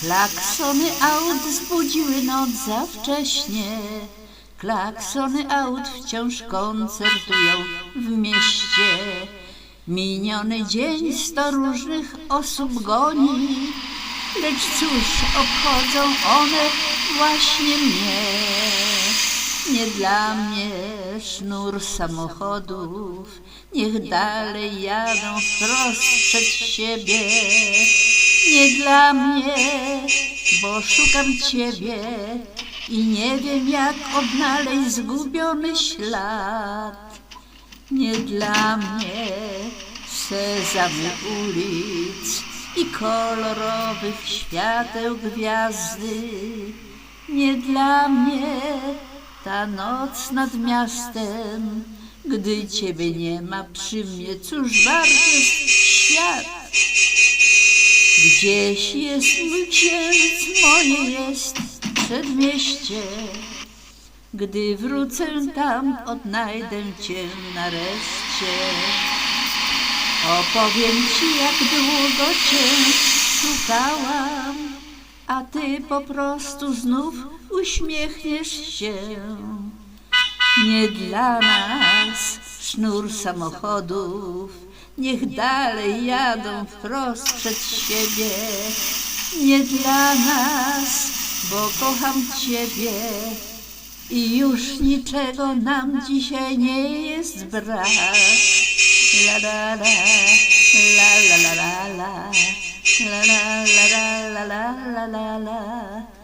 Klaksony aut zbudziły noc za wcześnie. Klaksony aut wciąż koncertują w mieście. Miniony dzień sto różnych osób goni, lecz cóż obchodzą one właśnie mnie. Nie dla mnie sznur samochodów, niech dalej jadą wprost przed siebie. Nie dla mnie, bo szukam ciebie i nie wiem jak odnaleźć zgubiony ślad. Nie dla mnie sezamy ulic i kolorowych świateł gwiazdy. Nie dla mnie ta noc nad miastem, gdy ciebie nie ma przy mnie, cóż wart świat. Gdzieś jest mój księżyc, moje jest przedmieście. Gdy wrócę tam, odnajdę cię nareszcie. Opowiem ci, jak długo cię szukałam, a ty po prostu znów uśmiechniesz się. Nie dla nas sznur samochodów, niech dalej jadą wprost przed siebie. Nie dla nas, bo kocham ciebie i już niczego nam dzisiaj nie jest brak. La la la, la la la la la, la la la la la la la la.